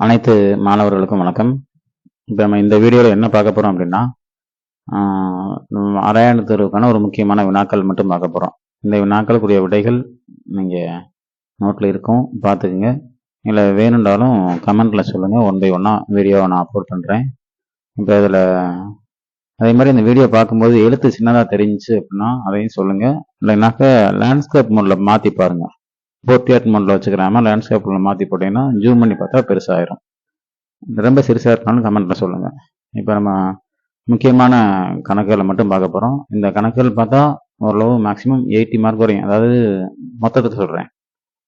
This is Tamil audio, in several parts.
அனைத்து மாணவர்களுக்கும் வணக்கம். இப்போ நம்ம இந்த வீடியோவில் என்ன பார்க்க போகிறோம் அப்படின்னா ஆஹ் தேர்வுக்கான ஒரு முக்கியமான வினாக்கள் மட்டும் பார்க்க போகிறோம் இந்த வினாக்களுக்குரிய விடைகள் நீங்கள் நோட்டில் இருக்கும் பார்த்துக்குங்க. இல்லை வேணுன்றாலும் கமெண்ட்டில் சொல்லுங்கள் ஒன் பை ஒன்னாக வீடியோவை நான் அப்லோட் பண்ணுறேன் இப்போ இதில் அதே மாதிரி இந்த வீடியோ பார்க்கும்போது எழுத்து சின்னதாக தெரிஞ்சிச்சு அப்படின்னா அதையும் சொல்லுங்கள் இல்லைனாக்க லேண்ட்ஸ்கேப் மோடில் மாற்றி பாருங்கள் போர்ட்ரேட் மோடில் வச்சுக்கிறாம லேண்ட்ஸ்கேப் மாற்றி போட்டிங்கன்னா ஜூம் பண்ணி பார்த்தா பெருசாகிடும் ரொம்ப சிறுசாக இருக்கனாலும் கமெண்ட்டில் சொல்லுங்கள் இப்போ நம்ம முக்கியமான கணக்குகளை மட்டும் பார்க்க போகிறோம் இந்த கணக்குகள் பார்த்தா ஓரளவு மேக்ஸிமம் எயிட்டி மார்க் வரையும். அதாவது மொத்தத்தை சொல்கிறேன்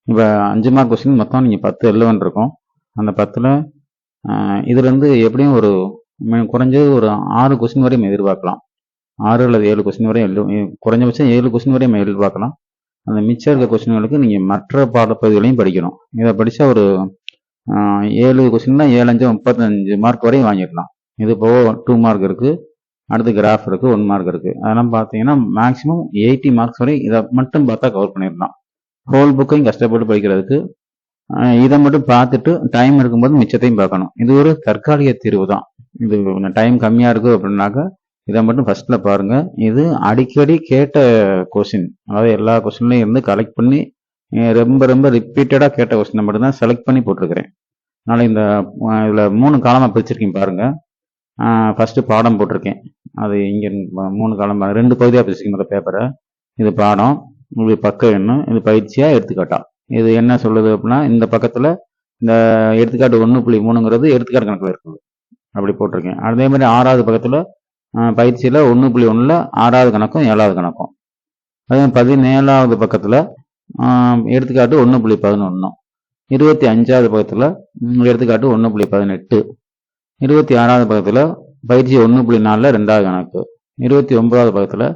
இப்போ அஞ்சு மார்க் கொஸ்டின் மொத்தம் நீங்கள் பத்து எழுவன் இருக்கும் அந்த பத்தில் இதுலேருந்து எப்படியும் ஒரு குறைஞ்சது ஒரு ஆறு கொஸ்டின் வரையும் எதிர்பார்க்கலாம். ஆறு அல்லது ஏழு கொஸ்டின் வரையும் எழு குறைஞ்சபட்சம் ஏழு கொஸ்டின் வரையும் எதிர்பார்க்கலாம். அந்த மிச்சம் இருக்க கொஸ்டின்களுக்கு நீங்கள் மற்ற பாடப்பகுதிகளையும் படிக்கணும். இதை படித்தா ஒரு ஏழு கொஸ்டின்னா ஏழஞ்சு முப்பத்தஞ்சு மார்க் வரையும் வாங்கிடலாம் இது போக டூ மார்க் இருக்குது அடுத்து கிராஃப் இருக்குது ஒன் மார்க் இருக்குது அதெல்லாம் பார்த்தீங்கன்னா மேக்ஸிமம் எயிட்டி மார்க்ஸ் வரை இதை மட்டும் பார்த்தா கவர் பண்ணிடலாம். ஹோல் புக்கையும் கஷ்டப்பட்டு படிக்கிறதுக்கு இதை மட்டும் பார்த்துட்டு டைம் இருக்கும்போது மிச்சத்தையும் பார்க்கணும். இது ஒரு தற்காலிக தீர்வு தான். இது டைம் கம்மியாக இருக்குது அப்படின்னாக்கா இதை மட்டும் ஃபர்ஸ்ட்ல பாருங்க. இது அடிக்கடி கேட்ட கொஸ்டின் அதாவது எல்லா கொஸ்டின்லையும் இருந்து கலெக்ட் பண்ணி ரொம்ப ரொம்ப ரிப்பீட்டடாக கேட்ட கொஸ்டினை மட்டும் தான் செலக்ட் பண்ணி போட்டிருக்கிறேன். அதனால் இந்த இதில் மூணு காலமாக பிரிச்சிருக்கேன் பாருங்க. ஃபஸ்ட்டு பாடம் போட்டிருக்கேன். அது இங்கே மூணு காலம் ரெண்டு பகுதியாக பிரிச்சிருக்கேன் முதல்ல பேப்பரை இது பாடம் இது பக்கம் என்ன இது பயிற்சியாக எடுத்துக்காட்டா. இது என்ன சொல்லுது அப்படின்னா இந்த பக்கத்தில் இந்த எடுத்துக்காட்டு ஒன்று புள்ளி மூணுங்கிறது எடுத்துக்காட்டு கணக்கில் இருக்குது. அப்படி போட்டிருக்கேன். அதே மாதிரி ஆறாவது பக்கத்தில் பயிற்சியில் ஒன்று புள்ளி ஒன்றில் ஆறாவது கணக்கும் ஏழாவது கணக்கும். அதே பதினேழாவது பக்கத்தில் எடுத்துக்காட்டு ஒன்று புள்ளி பதினொன்றும் இருபத்தி அஞ்சாவது பக்கத்தில் எடுத்துக்காட்டு ஒன்று புள்ளி பதினெட்டு. இருபத்தி ஆறாவது பக்கத்தில் பயிற்சி ஒன்று புள்ளி நாலில் ரெண்டாவது கணக்கு. இருபத்தி ஒன்பதாவது பக்கத்தில்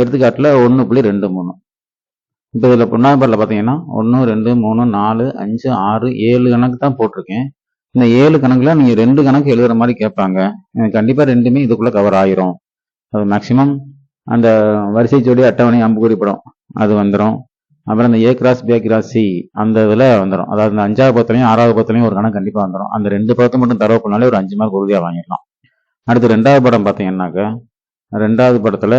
எடுத்துக்காட்டில் ஒன்று புள்ளி ரெண்டு மூணு. இப்போ இதில் பொன்னாம்பரில் பார்த்தீங்கன்னா ஒன்று ரெண்டு மூணு நாலு அஞ்சு ஆறு ஏழு கணக்கு தான் போட்டிருக்கேன். இந்த ஏழு கணக்கில் நீங்கள் ரெண்டு கணக்கு எழுதுற மாதிரி கேட்பாங்க கண்டிப்பாக ரெண்டுமே இதுக்குள்ளே கவர் ஆயிரும். அது மேக்ஸிமம் அந்த வரிசை ஜோடி அட்டவணை அம்புக்குறி படம் அது வந்துடும் அப்புறம் இந்த A cross B cross C அந்த இதில் வந்துடும் அதாவது இந்த அஞ்சாவது பத்திலையும் ஆறாவது பத்திலையும் ஒரு கணக்கு கண்டிப்பாக வந்துடும் அந்த ரெண்டு படத்தை மட்டும் தரவு பண்ணாலே ஒரு அஞ்சு மார்க் உறுதியாக வாங்கிடலாம். அடுத்து ரெண்டாவது படம் பார்த்தீங்கன்னாக்க ரெண்டாவது படத்தில்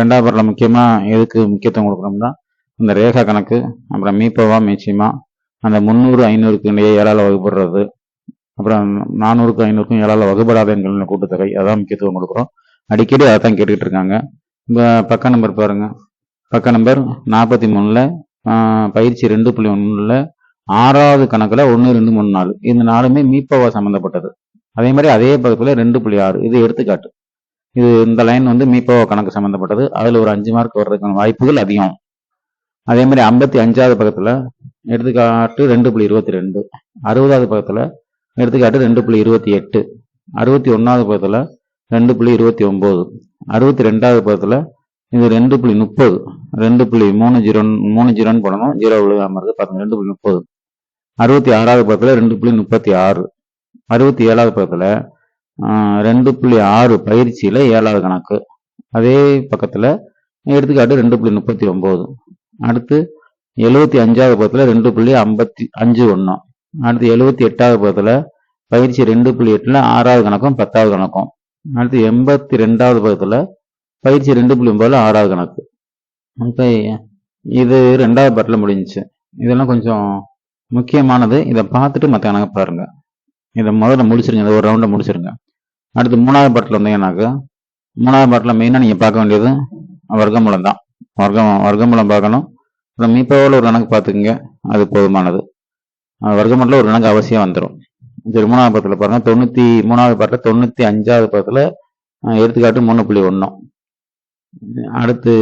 ரெண்டாவது படத்தில் முக்கியமாக எதுக்கு முக்கியத்துவம் கொடுக்குறோம்னா இந்த ரேகா கணக்கு அப்புறம் மீப்பவா மீச்சியமா அந்த முந்நூறு ஐநூறுக்கு இடையே ஏழால் வகுப்படுறது. அப்புறம் நானூறுக்கு ஐநூறுக்கும் ஏழால் வகுப்படாத எண்களின் கூட்டுத்தொகை. அதான் முக்கியத்துவம் கொடுக்குறோம். அடிக்கடி அதை தான் கேட்டுக்கிட்டு இருக்காங்க. இப்போ பக்க நம்பர் பாருங்க. பக்க நம்பர் நாற்பத்தி மூணில் பயிற்சி ரெண்டு புள்ளி ஒன்றில் ஆறாவது கணக்கில் ஒன்று ரெண்டு மூணு நாலு. இந்த நாலுமே மீப்பவா சம்மந்தப்பட்டது அதே மாதிரி அதே பக்கத்தில் ரெண்டு புள்ளி ஆறு. இது எடுத்துக்காட்டு. இது இந்த லைன் வந்து மீப்பவா கணக்கு சம்மந்தப்பட்டது அதில் ஒரு அஞ்சு மார்க் வர்றதுக்கான வாய்ப்புகள் அதிகம். அதே மாதிரி ஐம்பத்தி அஞ்சாவது பக்கத்தில் எடுத்துக்காட்டு ரெண்டு புள்ளி இருபத்தி ரெண்டு. அறுபதாவது பக்கத்தில் எடுத்துக்காட்டு ரெண்டு புள்ளி இருபத்தி எட்டு. அறுபத்தி ஒன்றாவது பக்கத்தில் ரெண்டு புள்ளி இருபத்தி ஒம்பது அறுபத்தி ரெண்டாவது பக்கத்தில் இது ரெண்டு புள்ளி முப்பது. ரெண்டு புள்ளி மூணு ஜீரோ மூணு ஜீரோன்னு போடணும். ஜீரோ விழுகாமல் இருக்குது பாருங்க ரெண்டு புள்ளி முப்பது. அறுபத்தி ஆறாவது பக்கத்தில் ரெண்டு புள்ளி முப்பத்தி ஆறு. அறுபத்தி ஏழாவது பக்கத்தில் ரெண்டு புள்ளி ஆறு பயிற்சியில் ஏழாவது கணக்கு. அதே பக்கத்தில் எடுத்துக்காட்டு ரெண்டு புள்ளி முப்பத்தி ஒம்பது அடுத்து எழுபத்தி அஞ்சாவது பக்கத்தில் ரெண்டு புள்ளி ஐம்பத்தி அஞ்சு ஒன்று அடுத்து எழுபத்தி எட்டாவது பக்கத்தில் பயிற்சி ரெண்டு புள்ளி எட்டில் ஆறாவது கணக்கும் பத்தாவது கணக்கும். அடுத்து எண்பத்தி ரெண்டாவது பக்கத்தில் பயிற்சி ரெண்டு புள்ளி ஒன்பதுல ஆறாவது கணக்கு. இப்போ இது ரெண்டாவது பாட்டில் முடிஞ்சுச்சு. இதெல்லாம் கொஞ்சம் முக்கியமானது. இதை பார்த்துட்டு மற்ற கணக்கு பாருங்க. இதை முதல்ல முடிச்சிருங்க. இதை ஒரு ரவுண்டை முடிச்சிருங்க. அடுத்து மூணாவது பாட்டில் வந்தீங்கன்னாக்கா மூணாவது பாட்டில் மெயினாக நீங்கள் பார்க்க வேண்டியது வர்க்கமூலம் தான். வர்க்கம் வர்க்கமூலம் பார்க்கணும். அப்புறம் மீப்போவில் ஒரு கணக்கு பார்த்துக்குங்க அது போதுமானது. அஹ் ஒரு கணக்கு அவசியம் வந்துடும் சரி மூணாவது பக்கத்தில் பாருங்கள் தொண்ணூற்றி மூணாவது பாட்டில் தொண்ணூற்றி அஞ்சாவது பக்கத்தில் எடுத்துக்காட்டு மூணு புள்ளி ஒன்றும் அடுத்து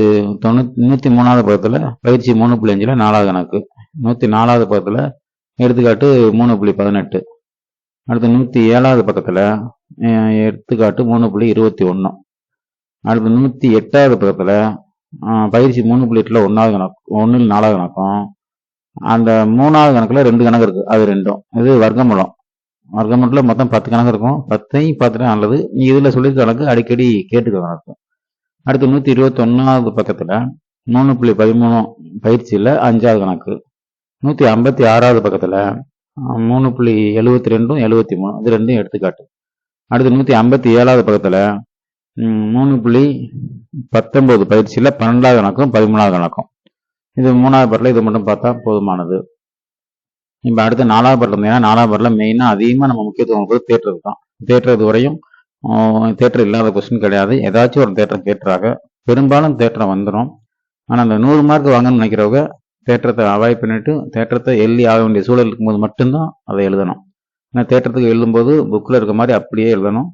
தொண்ணூத்தி நூற்றி மூணாவது பக்கத்தில் பயிற்சி மூணு புள்ளி அஞ்சில் நாலாவது கணக்கு. நூற்றி நாலாவது பக்கத்தில் எடுத்துக்காட்டு மூணு புள்ளி பதினெட்டு. அடுத்து நூற்றி ஏழாவது பக்கத்தில் எடுத்துக்காட்டு மூணு புள்ளி இருபத்தி ஒன்று அடுத்து நூற்றி எட்டாவது பக்கத்தில் பயிற்சி மூணு புள்ளி எட்டில் ஒன்றாவது கணக்கு ஒன்றில் நாலாவது கணக்கும். அந்த மூணாவது கணக்கில் ரெண்டு கணக்கு இருக்குது அது ரெண்டும். இது வர்க்கமூலம். வர்க்கமூலத்தில் மொத்தம் பத்து கணக்கு இருக்கும். பத்தையும் பார்த்துட்டு நல்லது. நீ இதில் சொல்லியிருக்க கணக்கு அடிக்கடி கேட்டுக்க கணக்கு. அடுத்து நூற்றி இருபத்தொன்னாவது பக்கத்தில் மூணு புள்ளி பதிமூணு பயிற்சியில் அஞ்சாவது கணக்கு. நூற்றி ஐம்பத்தி ஆறாவது பக்கத்தில் மூணு புள்ளி எழுபத்தி ரெண்டும் எழுபத்தி மூணு. இது ரெண்டும் எடுத்துக்காட்டு. அடுத்து நூற்றி ஐம்பத்தி ஏழாவது பக்கத்தில் மூணு புள்ளி பத்தொன்பது பயிற்சியில் பன்னெண்டாவது கணக்கும் பதிமூணாவது கணக்கும். இது மூணாவது பாட்டில் இது மட்டும் பார்த்தா போதுமானது. இப்போ அடுத்து நாலாவது பாட்டில் இருந்தீங்கன்னா நாலாவது பாட்டில் மெயினாக அதிகமாக நம்ம முக்கியத்துவம் கொடுத்து தேட்டுறது தான். தேட்டுறது வரையும் தேட்டர் இல்லாத கொஸ்டின் கிடையாது. ஏதாச்சும் ஒரு தேட்டர் கேட்டுறாங்க. பெரும்பாலும் தேட்டரை வந்துடும் ஆனால் அந்த நூறு மார்க் வாங்கணும்னு நினைக்கிறவங்க தேட்டரத்தை அவாய்ட் பண்ணிட்டு தேட்டரத்தை எழுதி ஆக வேண்டிய சூழல் இருக்கும்போது மட்டும்தான் அதை எழுதணும். ஏன்னா தேட்டரத்துக்கு எழுதும்போது புக்கில் இருக்க மாதிரி அப்படியே எழுதணும்.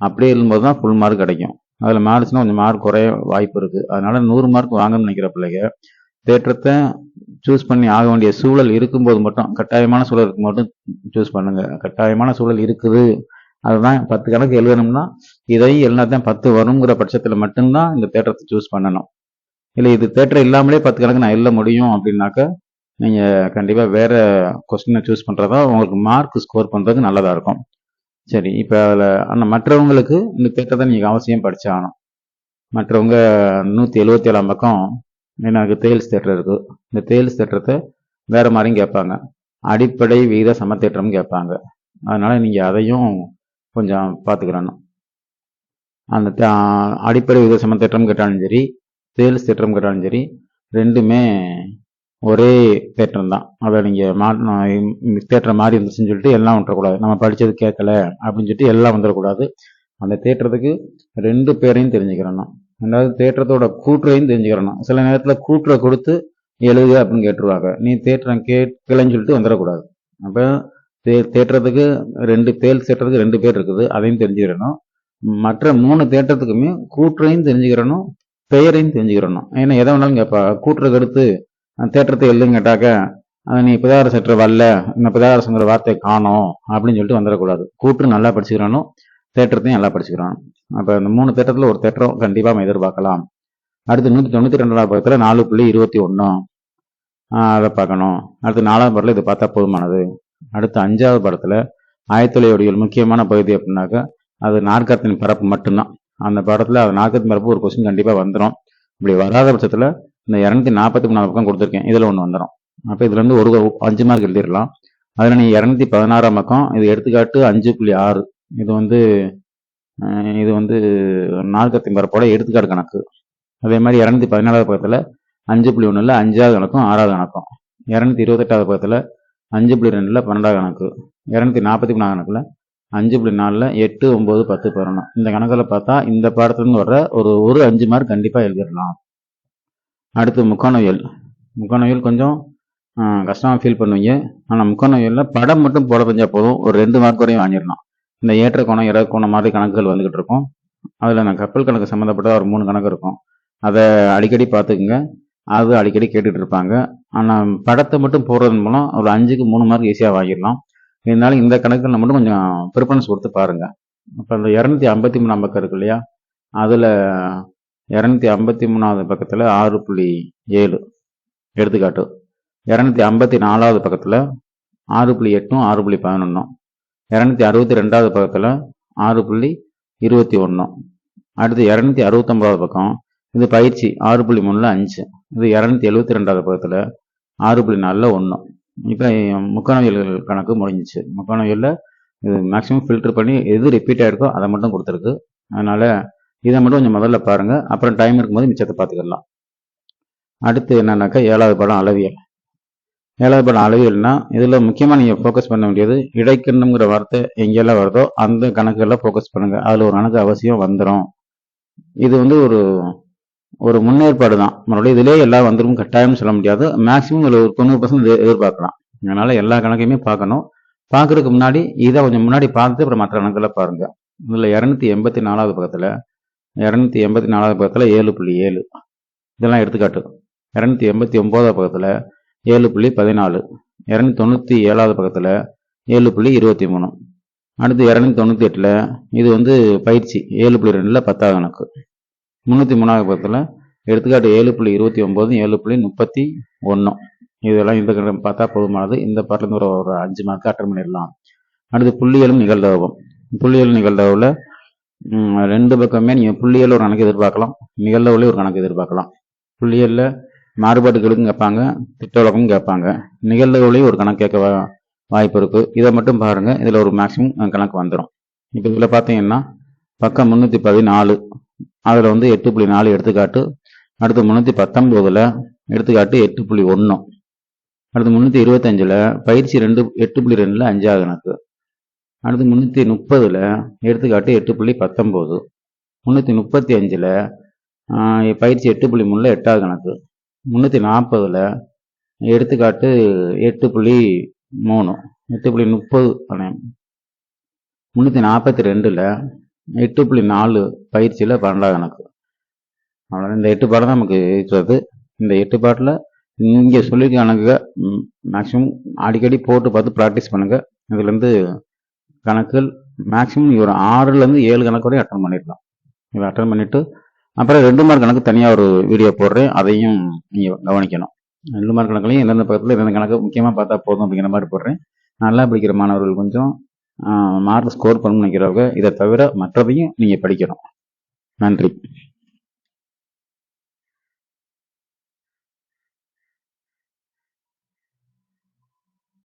அப்படியே எழுதும்போது தான் ஃபுல் மார்க் கிடைக்கும். அதில் மாறுச்சுன்னா கொஞ்சம் மார்க் குறைய வாய்ப்பு இருக்குது அதனால் நூறு மார்க் வாங்கணும்னு நினைக்கிற பிள்ளைங்க தேற்றத்தை சூஸ் பண்ணி ஆக வேண்டிய சூழல் இருக்கும்போது மட்டும் கட்டாயமான சூழல் இருக்கும் மட்டும் சூஸ் பண்ணுங்கள் கட்டாயமான சூழல் இருக்குது. அதுதான் பத்து கணக்கு எழுதணும்னா இதையும் எல்லாத்தையும் பத்து வருங்கிற பட்சத்தில் மட்டும்தான் இந்த தேட்டரத்தை சூஸ் பண்ணணும். இல்லை இது தேட்டர் இல்லாமலே பத்து கணக்கு நான் எழுத முடியும் அப்படின்னாக்க நீங்கள் கண்டிப்பாக வேறு கொஸ்டினை சூஸ் பண்ணுறதா உங்களுக்கு மார்க் ஸ்கோர் பண்ணுறதுக்கு நல்லதாக இருக்கும். சரி இப்போ அதில் ஆனால் மற்றவங்களுக்கு இந்த தேட்டத்தை நீங்கள் அவசியம் படித்தாகணும் மற்றவங்க நூற்றி எழுபத்தி ஏழாம் பக்கம் எனக்கு தேல்ஸ் தேட்டர் இருக்குது இந்த தேல்ஸ் தேட்டரத்தை வேறு மாதிரியும் கேட்பாங்க. அடிப்படை விகித சமத்தேற்றம்னு கேட்பாங்க. அதனால் நீங்கள் அதையும் கொஞ்சம் பார்த்துக்கிறணும் அந்த அடிப்படை விகித சமத்தேற்றம் கேட்டாலும் சரி தேல்ஸ் தேற்றம் கேட்டாலும் சரி ரெண்டுமே ஒரே தேற்றம் தான். அதை நீங்கள் மா தேற்றம் மாறி இருந்துச்சுன்னு சொல்லிட்டு எல்லாம் வந்துடக்கூடாது நம்ம படித்தது கேட்கல அப்படின்னு சொல்லிட்டு எல்லாம் வந்துடக்கூடாது அந்த தேற்றத்துக்கு ரெண்டு பேரையும் தெரிஞ்சுக்கிறணும். ரெண்டாவது தேற்றத்தோட கூற்றையும் தெரிஞ்சுக்கிறணும். சில நேரத்தில் கூற்றை கொடுத்து எழுதுக அப்படின்னு கேட்டுருவாங்க. நீ தேற்றம் கேட்கலன்னு சொல்லிட்டு வந்துடக்கூடாது அப்போ தே தேற்றத்துக்கு ரெண்டு தேல் தேட்டத்துக்கு ரெண்டு பேர் இருக்குது. அதையும் தெரிஞ்சுக்கிறணும். மற்ற மூணு தேற்றத்துக்குமே கூற்றையும் தெரிஞ்சுக்கிறணும் பெயரையும் தெரிஞ்சுக்கிறணும். ஏன்னா எதை வேணாலும் கேட்பா கூற்றை அடுத்து தேற்றத்தை எழுதுன்னு கேட்டாக்க அது நீ பிதார சற்று வரல. இந்த பிதாரசங்கிற வார்த்தையை காணும். அப்படின்னு சொல்லிட்டு வந்துடக்கூடாது. கூற்று நல்லா படிச்சுக்கிறணும் தேற்றத்தையும் நல்லா படிச்சுக்கிறணும் அப்போ இந்த மூணு தேற்றத்தில் ஒரு தேற்றம் கண்டிப்பாக நம்ம எதிர்பார்க்கலாம். அடுத்து நூற்றி தொண்ணூற்றி ரெண்டாவது பக்கத்தில் நாலு புள்ளி இருபத்தி ஒன்று அதை பார்க்கணும். அடுத்து நாலாவது படத்தில் இது பார்த்தா போதுமானது. அடுத்து அஞ்சாவது படத்தில் ஆயத்தொலையுடைய முக்கியமான பகுதி அப்படின்னாக்கா அது நாற்காரத்தின் பரப்பு மட்டும்தான். அந்த படத்தில் அது நாற்காரத்தின் பரப்பு ஒரு கொஸ்டின் கண்டிப்பாக வந்துடும் இப்படி வராத பட்சத்தில் இந்த இரநூத்தி நாற்பத்தி மூணாவது பக்கம் கொடுத்துருக்கேன். இதில் ஒன்று வந்துடும் அப்போ இதுலேருந்து ஒரு அஞ்சு மார்க் எழுதிடலாம். அதில் நீ இரநூத்தி பதினாறாம் பக்கம் இது எடுத்துக்காட்டு அஞ்சு புள்ளி ஆறு. இது வந்து இது வந்து நாற்காரத்தின் பரப்போட எடுத்துக்காட்டு கணக்கு. அதே மாதிரி இரநூத்தி பதினாலாவது பக்கத்தில் அஞ்சு புள்ளி ஒன்றில் அஞ்சாவது கணக்கும் ஆறாவது கணக்கும். இரநூத்தி இருபத்தெட்டாவது பக்கத்தில் அஞ்சு புள்ளி ரெண்டில் பன்னெண்டாவது கணக்கு. இரநூத்தி நாற்பத்தி மூணாவது கணக்கில் அஞ்சு புள்ளி நாலில் எட்டு ஒம்பது பத்து பதினொன்று இந்த கணக்கில் பார்த்தா இந்த பாடத்துலேருந்து வர்ற ஒரு ஒரு அஞ்சு மார்க் கண்டிப்பாக எழுதிடலாம். அடுத்து முக்கோணவியல். முக்கோணவியல் கொஞ்சம் கஷ்டமாக ஃபீல் பண்ணுவீங்க. ஆனால் முக்கோணவியலில் படம் மட்டும் போட தெரிஞ்சா போதும். ஒரு ரெண்டு மார்க் வரையும் வாங்கிடலாம். இந்த ஏற்ற கோணம் இறக்க கோணம் மாதிரி கணக்குகள் வந்துக்கிட்டு இருக்கும். அதில் நான் கப்பல் கணக்கு சம்மந்தப்பட்ட ஒரு மூணு கணக்கு இருக்கும். அதை அடிக்கடி பார்த்துக்குங்க. அது அடிக்கடி கேட்டுட்டு இருப்பாங்க. ஆனால் படத்தை மட்டும் போடுறதன் மூலம் ஒரு அஞ்சுக்கு மூணு மார்க் ஈஸியாக வாங்கிடலாம். இருந்தாலும் இந்த கணக்கில் மட்டும் கொஞ்சம் ப்ரிஃபரன்ஸ் கொடுத்து பாருங்க. அப்போ அந்த இரநூத்தி ஐம்பத்தி மூணு பக்கம் இருக்கு இல்லையா? அதில் இரநூத்தி ஐம்பத்தி மூணாவது பக்கத்தில் ஆறு புள்ளி ஏழு. எடுத்துக்காட்டு. இரநூத்தி ஐம்பத்தி நாலாவது பக்கத்தில் ஆறு புள்ளி எட்டும் ஆறு புள்ளி பதினொன்றும் இரநூத்தி அறுபத்தி ரெண்டாவது பக்கத்தில் ஆறு புள்ளி இருபத்தி ஒன்றும் அடுத்து இரநூத்தி அறுபத்தொம்பதாவது பக்கம். இது பயிற்சி ஆறு புள்ளி மூணில் அஞ்சு. இது இரநூத்தி எழுபத்தி ரெண்டாவது பக்கத்தில் ஆறு புள்ளி நாலில் ஒன்று இப்போ முக்கோணவியல் கணக்கு முடிஞ்சிச்சு. முக்கோணவியலில் இது மேக்ஸிமம் ஃபில்டர் பண்ணி எது ரிப்பீட் ஆகிருக்கோ அதை மட்டும் கொடுத்துருக்கு. அதனால் இதை மட்டும் கொஞ்சம் முதல்ல பாருங்கள் அப்புறம் டைம் இருக்கும்போது மிச்சத்தை பார்த்துக்கலாம். அடுத்து என்னன்னாக்கா ஏழாவது படம் அளவியல். ஏழாவது படம் அளவியல்னா இதில் முக்கியமாக நீங்கள் ஃபோக்கஸ் பண்ண வேண்டியது இடைக்கண்ணுங்கிற வார்த்தை எங்கெல்லாம் வருதோ அந்த கணக்குகளில் ஃபோக்கஸ் பண்ணுங்கள் அதில் ஒரு கணக்கு அவசியம் வந்துடும் இது வந்து ஒரு ஒரு முன்னேற்பாடு தான். மறுபடியும் இதிலே எல்லாம் வந்துடும் கட்டாயம்னு சொல்ல முடியாது. மேக்ஸிமம் இதில் ஒரு தொண்ணூறு பர்சன்ட் எதிர்பார்க்கலாம். அதனால் எல்லா கணக்கையுமே பார்க்கணும். பார்க்குறதுக்கு முன்னாடி இதை கொஞ்சம் முன்னாடி பார்த்துட்டு அப்புறம் மற்ற கணக்கெல்லாம் பாருங்கள் இதில் இரநூத்தி எண்பத்தி நாலாவது பக்கத்தில் இரநூத்தி எண்பத்தி நாலாவது பக்கத்தில் ஏழு புள்ளி ஏழு. இதெல்லாம் எடுத்துக்காட்டு. இரநூத்தி எண்பத்தி ஒம்போதாவது பக்கத்தில் ஏழு புள்ளி பதினாலு. இரநூத்தி தொண்ணூற்றி ஏழாவது பக்கத்தில் ஏழு புள்ளி இருபத்தி மூணு. அடுத்து இரநூத்தி தொண்ணூற்றி எட்டில் இது வந்து பயிற்சி. ஏழு புள்ளி ரெண்டில் பத்தாவது கணக்கு. முந்நூற்றி மூணாவது பக்கத்தில் எடுத்துக்காட்டு ஏழு புள்ளி இருபத்தி ஒம்பது ஏழு புள்ளி முப்பத்தி ஒன்றும் இதெல்லாம் இந்த கணக்கு பார்த்தா போதுமானது. இந்த பாட்டிலேருந்து ஒரு ஒரு அஞ்சு மார்க்கு அட்டன் பண்ணிடலாம். அடுத்து புள்ளியலும் நிகழ்தகவும். புள்ளியல் நிகழ்தகவில் ரெண்டு பக்கமே நீங்கள் புள்ளியல் ஒரு கணக்கு எதிர்பார்க்கலாம். நிகழ்தகவுலேயே ஒரு கணக்கு எதிர்பார்க்கலாம். புள்ளியலில் மாறுபாடுகளுக்கும் கேட்பாங்க திட்ட விளக்கமும் கேட்பாங்க. நிகழ்தகவுலேயும் ஒரு கணக்கு கேட்க வா- வாய்ப்பு இருக்குது இதை மட்டும் பாருங்கள் இதில் ஒரு மேக்ஸிமம் கணக்கு வந்துடும் இப்போ இதில் பார்த்தீங்கன்னா பக்கம் முந்நூற்றி பதினாலு அதில் வந்து எட்டு புள்ளி நாலு எடுத்துக்காட்டு அடுத்து முந்நூற்றி பத்தொம்போதில் எடுத்துக்காட்டு எட்டு புள்ளி ஒன்று அடுத்து முந்நூற்றி இருபத்தஞ்சில் பயிற்சி ரெண்டு எட்டு புள்ளி ரெண்டில் அஞ்சாவது கணக்கு. அடுத்து முந்நூற்றி முப்பதில் எடுத்துக்காட்டு எட்டு புள்ளி பத்தொம்போது முந்நூற்றி முப்பத்தி அஞ்சில் பயிற்சி எட்டு புள்ளி மூணில் எட்டாவது கணக்கு. முந்நூற்றி நாற்பதில் எடுத்துக்காட்டு எட்டு புள்ளி மூணு எட்டு புள்ளி முப்பது முந்நூற்றி நாற்பத்தி ரெண்டில் எட்டு புள்ளி நாலு பயிற்சியில் பன்னெண்டாவது கணக்கு. அவ்வளோ இந்த எட்டு பாடம் தான் நமக்கு இருக்கிறது இந்த எட்டு பாட்டில் இங்கே சொல்லியிருக்க கணக்கு மேக்ஸிமம் அடிக்கடி போட்டு பார்த்து ப்ராக்டிஸ் பண்ணுங்கள் இதுலேருந்து கணக்குகள் மேக்ஸிமம் இவர் ஆறுலேருந்து ஏழு கணக்கு வரையும் அட்டன் பண்ணிடலாம் இதை அட்டன் பண்ணிவிட்டு அப்புறம் ரெண்டு மார்க் கணக்கு தனியாக ஒரு வீடியோ போடுறேன் அதையும் நீங்கள் கவனிக்கணும். ரெண்டு மார்க் கணக்குலையும் எந்தெந்த பக்கத்தில் எந்தெந்த கணக்கு முக்கியமாக பார்த்தா போதும் அப்படிங்கிற மாதிரி போடுறேன். நல்லா படிக்கிற மாணவர்கள் கொஞ்சம் மார்க் ஸ்கோர் பண்ணணும்னு நினைக்கிறவங்க இதை தவிர மற்றதையும் நீங்கள் படிக்கணும். நன்றி.